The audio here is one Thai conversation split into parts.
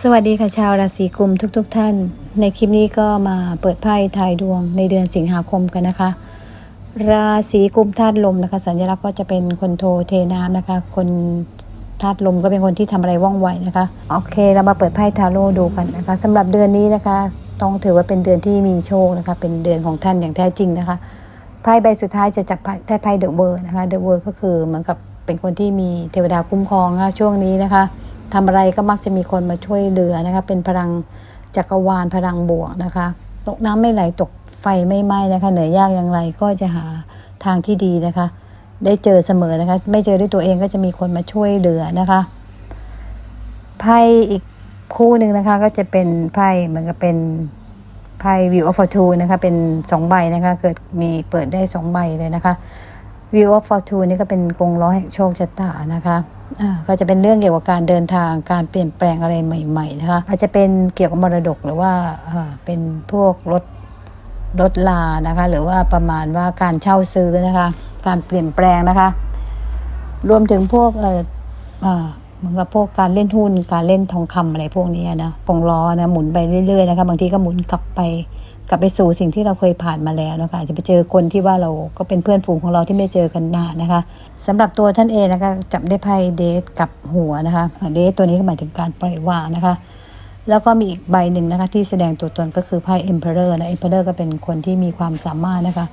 สวัสดีค่ะชาวราศีกุมทุกๆทท่าน ในคลิปนี้ก็มาเปิดไพ่ทายดวงในเดือนสิงหาคมกันนะคะ ราศีกุมธาตุลมนะคะ สัญลักษณ์ก็จะเป็นคนโทเทน้ำนะคะ คนธาตุลมก็เป็นคนที่ทำอะไรว่องไวนะคะโอเค เรามาเปิดไพ่ทาโร่ดูกันนะคะสำหรับเดือนนี้นะคะ ต้องถือว่าเป็นเดือนที่มีโชคนะคะ เป็นเดือนของท่านอย่างแท้จริงนะคะไพ่ใบสุดท้ายจะจับไพ่ได้ไพ่เดอะเวอร์นะคะเดอะเวอร์ก็คือเหมือนกับเป็นคนที่มีเทวดาคุ้มครองนะช่วงนี้นะคะ ทำอะไรก็มักจะมีคนมาช่วยเหลือนะคะ เป็นพลังจักรวาลพลังบวกนะคะ ตกน้ำไม่ไหลตกไฟไม่ไหม้นะคะ เหนื่อยยากอย่างไรก็จะหาทางที่ดีนะคะ ได้เจอเสมอนะคะ ไม่เจอด้วยตัวเองก็จะมีคนมาช่วยเหลือนะคะไพ่อีกคู่หนึ่งนะคะ ก็จะเป็นไพ่เหมือนกับเป็นไพ่ View of Fortune นะคะ เป็นสองใบนะคะ เกิดมีเปิดได้สองใบเลยนะคะ View of Fortune นี่ก็เป็นกงล้อแห่งโชคชะตานะคะก็จะเป็นเรื่องเกี่ยวกับการเดินทางการเปลี่ยนแปลงอะไรใหม่ๆนะคะอาจจะเป็นเกี่ยวกับมรดกหรือว่าเป็นพวกรถรถลานะคะหรือว่าประมาณว่าการเช่าซื้อนะคะ การเปลี่ยนแปลงนะคะ รวมถึงพวกเอ่อเหมือนกับพวกการเล่นหุ้นการเล่นทองคำอะไรพวกนี้นะกงล้อนะหมุนไปเรื่อยๆนะคะบางทีก็หมุนกลับไป กลับไปสู่สิ่งที่เราเคยผ่านมาแล้วนะคะจะไปเจอคนที่ว่าเราก็เป็นเพื่อนฝูงของเราที่ไม่เจอกันนานนะคะสำหรับตัวท่านเองนะคะจับได้ไพ่เดทกับหัวนะคะเดทตัวนี้หมายถึงการปล่อยวางนะคะ แล้วก็มีอีกใบหนึ่งนะคะที่แสดงตัวตนก็คือไพ่ Emperor นะ Emperor ก็เป็นคนที่มีความสามารถนะคะ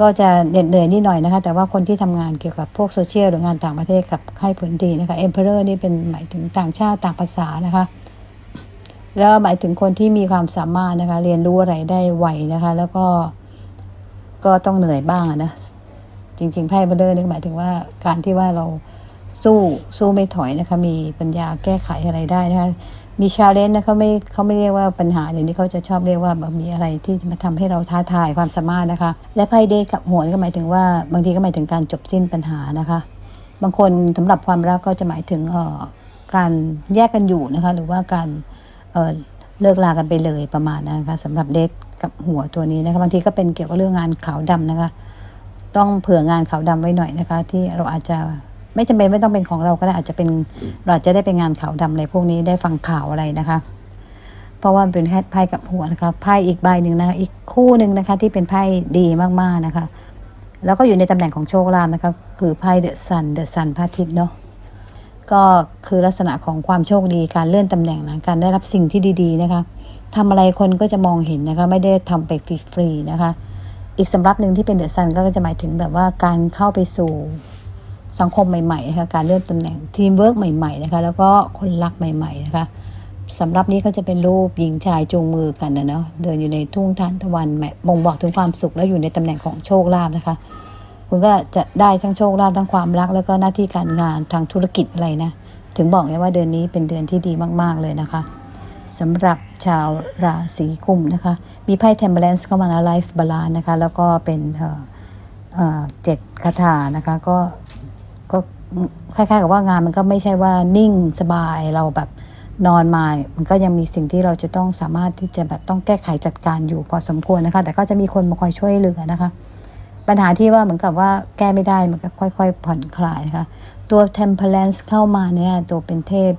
ก็จะเหน็ดเหนื่อยนิดหน่อยนะคะ แต่ว่าคนที่ทำงานเกี่ยวกับพวกโซเชียลหรืองานต่างประเทศกับให้ผลดีนะคะ Emperor นี่เป็นหมายถึงต่างชาติต่างภาษานะคะ แล้วหมายถึงคนที่มีความสามารถนะคะ เรียนรู้อะไรได้ไวนะคะ แล้วก็ก็ต้องเหนื่อยบ้างนะจริงๆไพ่เบลเลอร์นี่หมายถึงว่าการที่ว่าเราสู้สู้ไม่ถอยนะคะมีปัญญาแก้ไขอะไรได้นะคะมีชาเลนจ์นะเขาไม่เขาไม่เรียกว่าปัญหาเดี๋ยวนี้เขาจะชอบเรียกว่าแบบมีอะไรที่จะมาทำให้เราท้าทายความสามารถนะคะ และไพ่เดทกับหัวนี่ก็หมายถึงว่า บางทีก็หมายถึงการจบสิ้นปัญหานะคะ บางคนสำหรับความรักก็จะหมายถึงเอ่อการแยกกันอยู่นะคะ หรือว่าการ เเลิกลากันไปเลยประมาณนั้นนะคะสำหรับเดทกับหัวตัวนี้นะคะบางทีก็เป็นเกี่ยวกับเรื่องงานขาวดำนะคะ ต้องเผื่องานขาวดำไว้หน่อยนะคะ ที่เราอาจจะไม่จำเป็นไม่ต้องเป็นของเราก็ได้อาจจะเป็นเราจะได้เป็นงานขาวดำอะไรพวกนี้ได้ฟังข่าวอะไรนะคะ เพราะว่าเป็นแค่ไพ่กับหัวนะคะไพ่อีกใบหนึ่งนะคะอีกคู่หนึ่งนะคะที่เป็นไพ่ดีมากๆนะคะ แล้วก็อยู่ในตำแหน่งของโชคลาภนะคะ คือไพ่เดอะซันเดอะซันพระอาทิตย์เนาะ ก็คือลักษณะของความโชคดีการเลื่อนตำแหน่งนะการได้รับสิ่งที่ดี ๆ นะคะทำอะไรคนก็จะมองเห็นนะคะ ไม่ได้ทำไปฟรีๆนะคะ อีกสำรับหนึ่งที่เป็นเดอะซันก็จะหมายถึงแบบว่าการเข้าไปสู่สังคมใหม่ๆนะคะการเลื่อนตำแหน่งทีมเวิร์กใหม่ๆนะคะแล้วก็คนรักใหม่ๆนะคะสำหรับนี้ก็จะเป็นรูปหญิงชายจูงมือกันนะเนาะเดินอยู่ในทุ่งทานตะวันแม่บ่งบอกถึงความสุขและอยู่ในตำแหน่งของโชคลาภนะคะ คุณก็จะได้ทั้งโชคลาภทั้งความรัก แล้วก็หน้าที่การงานทางธุรกิจอะไรนะ ถึงบอกไงว่าเดือนนี้เป็นเดือนที่ดีมากๆเลยนะคะสำหรับชาวราศีกุมนะคะ มีไพ่ Temperance เข้ามานะ Life Balance นะคะ แล้วก็เป็นเจ็ดคาถานะคะก็ก็คล้ายๆกับว่างานมันก็ไม่ใช่ว่านิ่งสบายเราแบบนอนมา มันก็ยังมีสิ่งที่เราจะต้องสามารถที่จะแบบต้องแก้ไขจัดการอยู่พอสมควรนะคะ แต่ก็จะมีคนมาคอยช่วยเหลือนะคะ ปัญหาที่ว่าเหมือนกับว่าแก้ไม่ได้มันก็ค่อย ๆ ผ่อนคลายนะคะตัว temperance เข้ามาเนี่ยตัวเป็นเทพ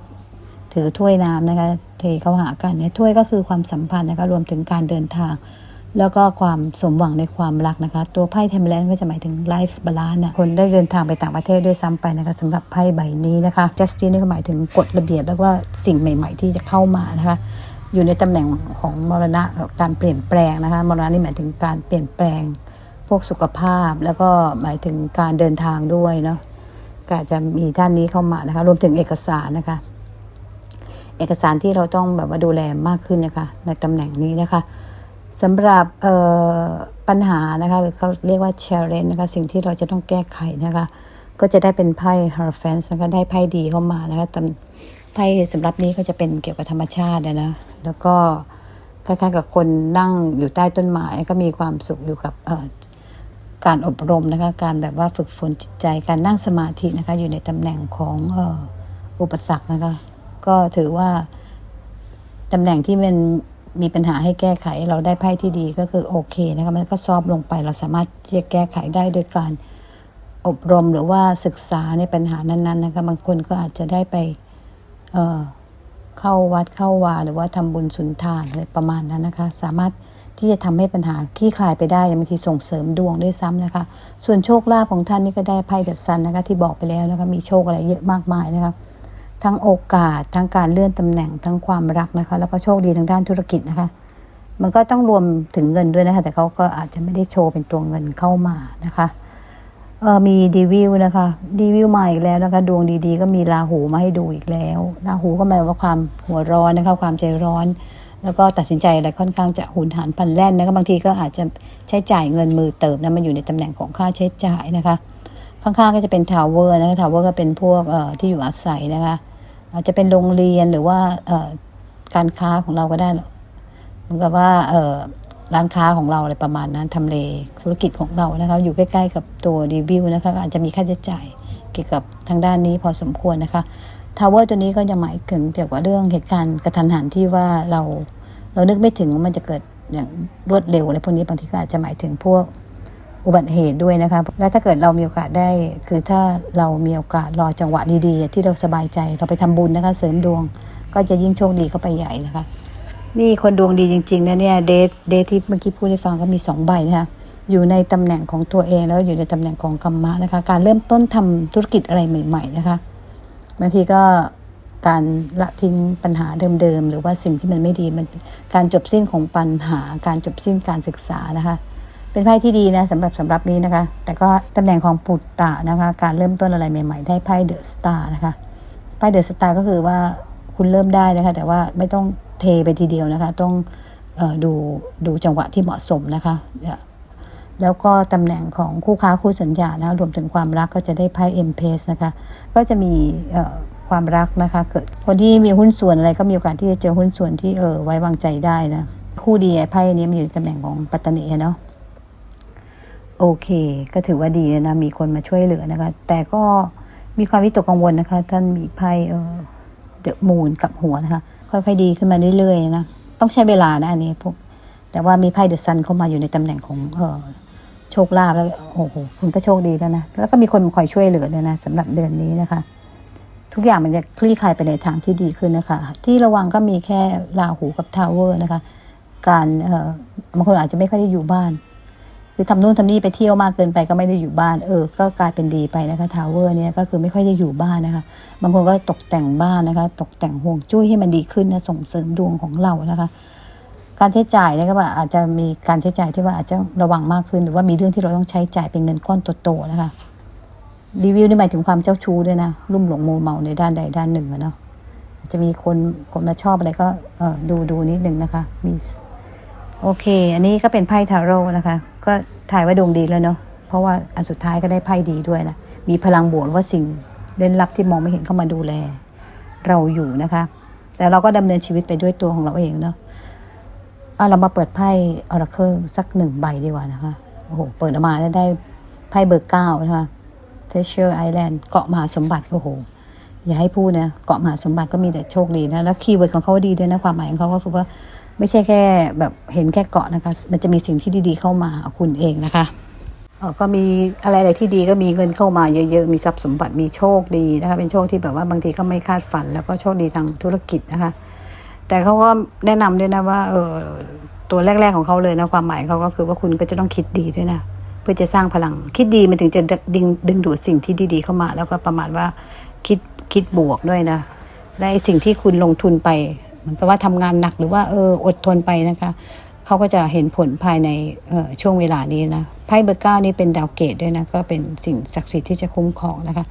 ถือถ้วยน้ำนะคะเทเข้าหากันเนี่ยถ้วยก็คือความสัมพันธ์นะคะรวมถึงการเดินทาง แล้วก็ความสมหวังในความรักนะคะ ตัวไพ่ temperance ก็จะหมายถึง life balance นะคนได้เดินทางไปต่างประเทศด้วยซ้ำไปนะคะสำหรับไพ่ใบนี้นะคะ justice นี่ก็หมายถึงกฎระเบียบแล้วก็สิ่งใหม่ ๆ ที่จะเข้ามานะคะอยู่ในตำแหน่งของมรณะการเปลี่ยนแปลงนะคะมรณะนี่หมายถึงการเปลี่ยนแปลง พวกสุขภาพแล้วก็หมายถึงการเดินทางด้วยเนาะก็อาจจะมีด้านนี้เข้ามานะคะ รวมถึงเอกสารนะคะ เอกสารที่เราต้องแบบว่าดูแลมากขึ้นนะคะ ในตำแหน่งนี้นะคะสำหรับปัญหานะคะหรือเขาเรียกว่า challenge นะคะ สิ่งที่เราจะต้องแก้ไขนะคะ ก็จะได้เป็นไพ่ h e r f a n นะคะได้ไพ่ดีเข้ามานะคะตไพ่สำหรับนี้ก็จะเป็นเกี่ยวกับธรรมชาตินะนะแล้วก็คล้ายๆกับคนนั่งอยู่ใต้ต้นไม้ก็มีความสุขอยู่กับ การอบรมนะคะ การแบบว่าฝึกฝนจิตใจ การนั่งสมาธินะคะ อยู่ในตำแหน่งของอุปสรรคนะคะ ก็ถือว่าตำแหน่งที่มันมีปัญหาให้แก้ไขเราได้ไพ่ที่ดีก็คือโอเคนะคะมันก็ซอฟต์ลงไปเราสามารถที่จะแก้ไขได้โดยการอบรมหรือว่าศึกษาในปัญหานั้นๆนะคะบางคนก็อาจจะได้ไปเเข้าวัดเข้าวาหรือว่าทำบุญสุนทานอะไรประมาณนั้นนะคะ สามารถ ที่จะทำให้ปัญหาคลี่คลายไปได้บางทีส่งเสริมดวงด้วยซ้ำนะคะ ส่วนโชคลาภของท่านนี่ก็ได้ไพ่เดอะซันนะคะที่บอกไปแล้วนะคะมีโชคอะไรเยอะมากมายนะคะทั้งโอกาสทั้งการเลื่อนตำแหน่งทั้งความรักนะคะ แล้วก็โชคดีทางด้านธุรกิจนะคะ มันก็ต้องรวมถึงเงินด้วยนะคะ แต่เขาก็อาจจะไม่ได้โชว์เป็นตัวเงินเข้ามานะคะเออมีดีวิวนะคะดีวิวมาอีกแล้วนะคะ ดวงดีๆ ก็มีราหูมาให้ดูอีกแล้วราหูก็หมายว่าความหัวร้อนนะคะ ความใจร้อน แล้วก็ตัดสินใจอะไรค่อนข้างจะหุนหันพลันแล่นนะคะบางทีก็อาจจะใช้จ่ายเงินมือเติบนะมันอยู่ในตำแหน่งของค่าใช้จ่ายนะคะ ข้างๆก็จะเป็นทาวเวอร์นะคะทาวเวอร์ก็เป็นพวกเอ่อที่อยู่อาศัยนะคะ อาจจะเป็นโรงเรียนหรือว่าการค้าของเราก็ได้เหมือนกับว่าเออร้านค้าของเราอะไรประมาณนั้นทำเลธุรกิจของเรานะคะอยู่ใกล้ ๆ กับตัวรีวิวนะคะอาจจะมีค่าใช้จ่ายเกี่ยวกับทางด้านนี้พอสมควรนะคะ ทาวเวอร์ตัวนี้ก็จะหมายถึงเกี่ยวกับเรื่องเหตุการณ์กระทันหันที่ว่าเราเรานึกไม่ถึงว่ามันจะเกิดอย่างรวดเร็วอะไรพวกนี้บางทีก็อาจจะหมายถึงพวกอุบัติเหตุด้วยนะคะ และถ้าเกิดเรามีโอกาสได้ คือถ้าเรามีโอกาสรอจังหวะดีๆ ที่เราสบายใจเราไปทำบุญนะคะ เสริมดวง ก็จะยิ่งโชคดีเข้าไปใหญ่นะคะ นี่คนดวงดีจริงๆนะเนี่ยเดทเดทที่เมื่อกี้พูดให้ฟังก็มีสองใบนะคะอยู่ในตำแหน่งของตัวเองแล้วอยู่ในตำแหน่งของกรรมะนะคะ การเริ่มต้นทำธุรกิจอะไรใหม่ ๆ นะคะ บางทีก็การละทิ้งปัญหาเดิมๆ หรือว่าสิ่งที่มันไม่ดีมันการจบสิ้นของปัญหาการจบสิ้นการศึกษานะคะ เป็นไพ่ที่ดีนะสำหรับสำหรับนี้นะคะ แต่ก็ตำแหน่งของปุตตะนะคะ การเริ่มต้นอะไรใหม่ๆ ได้ไพ่เดอะสตาร์นะคะไพ่เดอะสตาร์ก็คือว่าคุณเริ่มได้นะคะ แต่ว่าไม่ต้องเทไปทีเดียวนะคะ ต้องออดูดูจังหวะที่เหมาะสมนะคะ แล้วก็ตำแหน่งของคู่ค้าคู่สัญญานะรวมถึงความรักก็จะได้ไพ่เอ็มเพสนะคะก็จะมีความรักนะคะเกิดคนที่มีหุ้นส่วนอะไรก็มีโอกาสที่จะเจอหุ้นส่วนที่เออไว้วางใจได้นะคู่ดีไพ่อันนี้มันอยู่ตำแหน่งของปัตตานีเนาะโอเค ก็ถือว่าดีนะมีคนมาช่วยเหลือนะคะ แต่ก็มีความวิตกกังวลนะคะ ท่านมีไพ่เออเดอะมูนกับหัวนะคะค่อยๆดีขึ้นมาเรื่อยๆนะต้องใช้เวลานะอันนี้พวก แต่ว่ามีไพ่เดอะซันเข้ามาอยู่ในตำแหน่งของเออโชคลาภแล้วโอ้โหคุณก็โชคดีแล้วนะ แล้วก็มีคนคอยช่วยเหลือด้วยนะสำหรับเดือนนี้นะคะ ทุกอย่างมันจะคลี่คลายไปในทางที่ดีขึ้นนะคะ ที่ระวังก็มีแค่ราหูกับทาวเวอร์นะคะ การเอ่อบางคนอาจจะไม่ค่อยได้อยู่บ้านคือทำนู่นทำนี่ไปเที่ยวมากเกินไปก็ไม่ได้อยู่บ้าน เออ ก็กลายเป็นดีไปนะคะทาวเวอร์เนี่ยก็คือไม่ค่อยได้อยู่บ้านนะคะ บางคนก็ตกแต่งบ้านนะคะ ตกแต่งห่วงจุ้ยให้มันดีขึ้นนะส่งเสริมดวงของเรานะคะ การใช้จ่ายเนะครับว่าอาจจะมีการใช้จ่ายที่ว่าอาจจะระวังมากขึ้น หรือว่ามีเรื่องที่เราต้องใช้จ่ายเป็นเงินก้อนโตๆนะคะรีวิวนี่หมายถึงความเจ้าชู้ด้วยนะลุ่มหลงโมเมาในด้านใดด้านหนึ่งเนาะอาจจะมีคนคนมาชอบอะไรก็เออดูดูนิดนึงนะคะมีโอเค อันนี้ก็เป็นไพ่ทาโร่นะคะ ก็ถ่ายไว่าดวงดีแล้วเนาะเพราะว่าอันสุดท้ายก็ได้ไพ่ดีด้วยนะมีพลังบวกว่าสิ่งเล่นลับที่มองไม่เห็นเข้ามาดูแล เราอยู่นะคะ แต่เราก็ดำเนินชีวิตไปด้วยตัวของเราเองเนาะ เอาเรามาเปิดไพ่ออร์เคิลสักหนึ่งใบดีกว่านะคะ โอ้โห เปิดออกมาแล้วได้ไพ่เบอร์เก้านะคะเทเชอร์ไอแลนด์เกาะมหาสมบัติ โอ้โห อย่าให้พูดนะเกาะมหาสมบัติก็มีแต่โชคดีนะ แล้วคีย์เวิร์ดของเขาดีด้วยนะ ความหมายของเขาก็คือว่าไม่ใช่แค่แบบเห็นแค่เกาะนะคะ มันจะมีสิ่งที่ดีๆเข้ามาหาคุณเองนะคะก็มีอะไรอะไรที่ดีก็มีเงินเข้ามาเยอะๆ มีทรัพย์สมบัติมีโชคดีนะคะ เป็นโชคที่แบบว่าบางทีก็ไม่คาดฝัน แล้วก็โชคดีทางธุรกิจนะคะ แต่เขาก็แนะนำด้วยนะว่า เออตัวแรก ๆของเขาเลยนะความหมายเขาก็คือว่าคุณก็จะต้องคิดดีด้วยนะเพื่อจะสร้างพลัง คิดดีมันถึงจะดึงดึงดูดสิ่งที่ดีๆเข้ามา แล้วก็ประมาณว่าคิดคิดบวกด้วยนะและสิ่งที่คุณลงทุนไปเหมือนกับว่าทำงานหนักหรือว่าเอออดทนไปนะคะเขาก็จะเห็นผลภายในออช่วงเวลานี้นะไพ่เบอร์เก้านี่เป็นดาวเกตด้วยนะก็เป็นสิ่งศักดิ์สิทธิ์ที่จะคุ้มครองนะคะ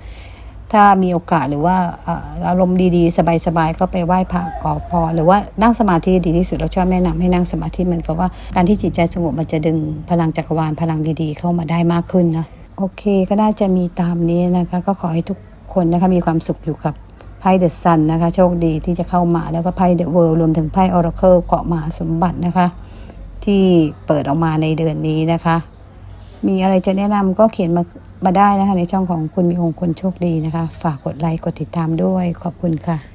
ถ้ามีโอกาสหรือว่าอารมณ์ดีๆ สบายๆก็ไปไหว้พระขอพรหรือว่านั่งสมาธิดีที่สุดเราชอบแนะนำให้นั่งสมาธิเหมือนกับว่าการที่จิตใจสงบมันจะดึงพลังจักรวาลพลังดีๆ เข้ามาได้มากขึ้นนะโอเคก็น่าจะมีตามนี้นะคะ ก็ขอให้ทุกคนนะคะมีความสุขอยู่กับไพ่เดอะซันนะคะ โชคดีที่จะเข้ามาแล้วก็ไพ่เดอะเวิลด์รวมถึงไพ่ออร์เคิลเกาะมหาสมบัตินะคะ ที่เปิดออกมาในเดือนนี้นะคะ มีอะไรจะแนะนำก็เขียนมามาได้นะคะ ในช่องของคุณมีองค์คนโชคดีนะคะ ฝากกดไลค์กดติดตามด้วยขอบคุณค่ะ